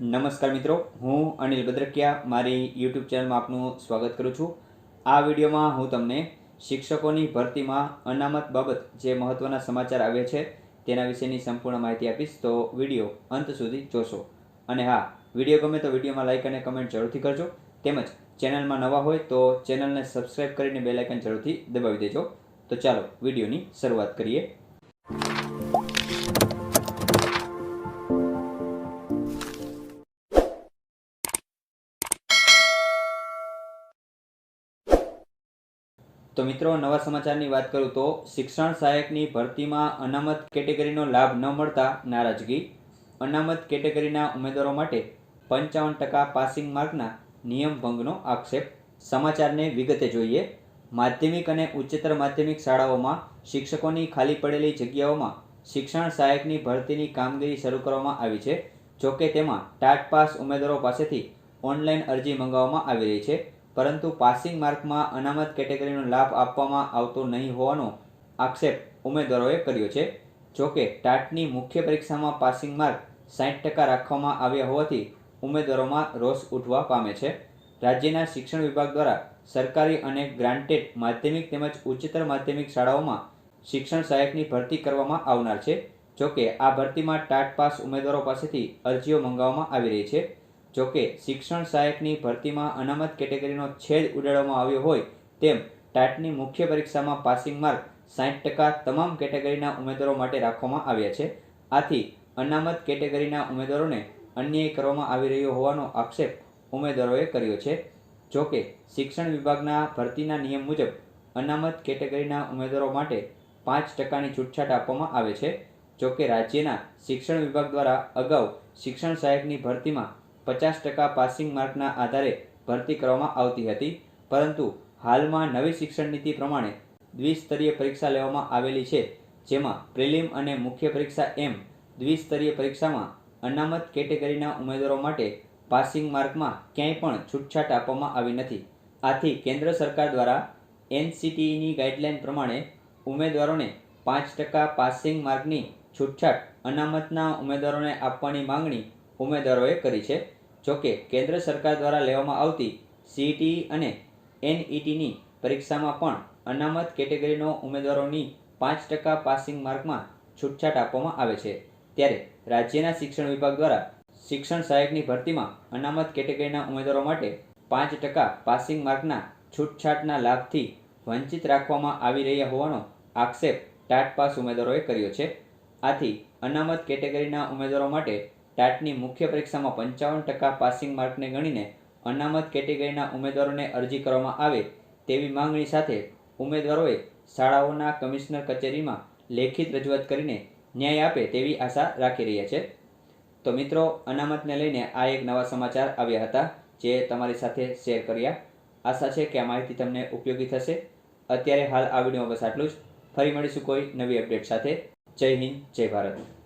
નમસ્કાર મિત્રો, હું અનિલ બદ્રકિયા મારી યુટ્યુબ ચેનલમાં આપનું સ્વાગત કરું છું. આ વિડીયોમાં હું તમને શિક્ષકોની ભરતીમાં અનામત બાબત જે મહત્ત્વના સમાચાર આવ્યા છે તેના વિશેની સંપૂર્ણ માહિતી આપીશ, તો વીડિયો અંત સુધી જોશો. અને હા, વીડિયો ગમે તો વિડીયોમાં લાઇક અને કમેન્ટ જરૂરથી કરજો. તેમજ ચેનલમાં નવા હોય તો ચેનલને સબસ્ક્રાઇબ કરીને બેલાઇકન જરૂરથી દબાવી દેજો. તો ચાલો વિડીયોની શરૂઆત કરીએ. તો મિત્રો, નવા સમાચારની વાત કરું તો શિક્ષણ સહાયકની ભરતીમાં અનામત કેટેગરીનો લાભ ન મળતા નારાજગી. અનામત કેટેગરીના ઉમેદવારો માટે પંચાવન ટકા પાસિંગ માર્કના નિયમ ભંગનો આક્ષેપ. સમાચારને વિગતે જોઈએ. માધ્યમિક અને ઉચ્ચતર માધ્યમિક શાળાઓમાં શિક્ષકોની ખાલી પડેલી જગ્યાઓમાં શિક્ષણ સહાયકની ભરતીની કામગીરી શરૂ કરવામાં આવી છે. જોકે તેમાં ટાટ પાસ ઉમેદવારો પાસેથી ઓનલાઈન અરજી મંગાવવામાં આવી રહી છે. પરંતુ પાસિંગ માર્કમાં અનામત કેટેગરીનો લાભ આપવામાં આવતો નહીં હોવાનો આક્ષેપ ઉમેદવારોએ કર્યો છે. જોકે ટાટની મુખ્ય પરીક્ષામાં પાસિંગ માર્ક સાઠ ટકા રાખવામાં આવ્યા હોવાથી ઉમેદવારોમાં રોષ ઉઠવા પામે છે. રાજ્યના શિક્ષણ વિભાગ દ્વારા સરકારી અને ગ્રાન્ટેડ માધ્યમિક તેમજ ઉચ્ચતર માધ્યમિક શાળાઓમાં શિક્ષણ સહાયકની ભરતી કરવામાં આવનાર છે. જોકે આ ભરતીમાં ટાટ પાસ ઉમેદવારો પાસેથી અરજીઓ મંગાવવામાં આવી રહી છે. જોકે શિક્ષણ સહાયકની ભરતીમાં અનામત કેટેગરીનો છેદ ઉડાડવામાં આવ્યો હોય તેમ ટાટની મુખ્ય પરીક્ષામાં પાસિંગ માર્ક સાઠ ટકા તમામ કેટેગરીના ઉમેદવારો માટે રાખવામાં આવ્યા છે. આથી અનામત કેટેગરીના ઉમેદવારોને અન્યાય કરવામાં આવી રહ્યો હોવાનો આક્ષેપ ઉમેદવારોએ કર્યો છે. જોકે શિક્ષણ વિભાગના ભરતીના નિયમ મુજબ અનામત કેટેગરીના ઉમેદવારો માટે પાંચ ટકાની છૂટછાટ આપવામાં આવે છે. જોકે રાજ્યના શિક્ષણ વિભાગ દ્વારા અગાઉ શિક્ષણ સહાયકની ભરતીમાં પચાસ ટકા પાસિંગ માર્કના આધારે ભરતી કરવામાં આવતી હતી, પરંતુ હાલમાં નવી શિક્ષણ નીતિ પ્રમાણે દ્વિસ્તરીય પરીક્ષા લેવામાં આવેલી છે, જેમાં પ્રિલિમ અને મુખ્ય પરીક્ષા એમ દ્વિસ્તરીય પરીક્ષામાં અનામત કેટેગરીના ઉમેદવારો માટે પાસિંગ માર્કમાં ક્યાંય પણ છૂટછાટ આપવામાં આવી નથી. આથી કેન્દ્ર સરકાર દ્વારા એનસીટીઈની ગાઈડલાઈન પ્રમાણે ઉમેદવારોને પાંચ ટકા પાસિંગ માર્કની છૂટછાટ અનામતના ઉમેદવારોને આપવાની માંગણી ઉમેદવારોએ કરી છે. જોકે કેન્દ્ર સરકાર દ્વારા લેવામાં આવતી સીઈટી અને એનઈટીની પરીક્ષામાં પણ અનામત કેટેગરીનો ઉમેદવારોની પાંચ ટકા પાસિંગ માર્કમાં છૂટછાટ આપવામાં આવે છે. ત્યારે રાજ્યના શિક્ષણ વિભાગ દ્વારા શિક્ષણ સહાયકની ભરતીમાં અનામત કેટેગરીના ઉમેદવારો માટે પાંચ ટકા પાસિંગ માર્કના છૂટછાટના લાભથી વંચિત રાખવામાં આવી રહ્યા હોવાનો આક્ષેપ ટાટ પાસ ઉમેદવારોએ કર્યો છે. આથી અનામત કેટેગરીના ઉમેદવારો માટે ટાટની મુખ્ય પરીક્ષામાં પંચાવન ટકા પાસિંગ માર્કને ગણીને અનામત કેટેગરીના ઉમેદવારોને અરજી કરવામાં આવે તેવી માંગણી સાથે ઉમેદવારોએ શાળાઓના કમિશનર કચેરીમાં લેખિત રજૂઆત કરીને ન્યાય આપે તેવી આશા રાખી રહ્યા છે. તો મિત્રો, અનામતને લઈને આ એક નવા સમાચાર આવ્યા હતા જે તમારી સાથે શેર કર્યા. આશા છે કે આ માહિતી તમને ઉપયોગી થશે. અત્યારે હાલ આ વિડીયોમાં બસ આટલું જ. ફરી મળીશું કોઈ નવી અપડેટ સાથે. જય હિન્દ, જય ભારત.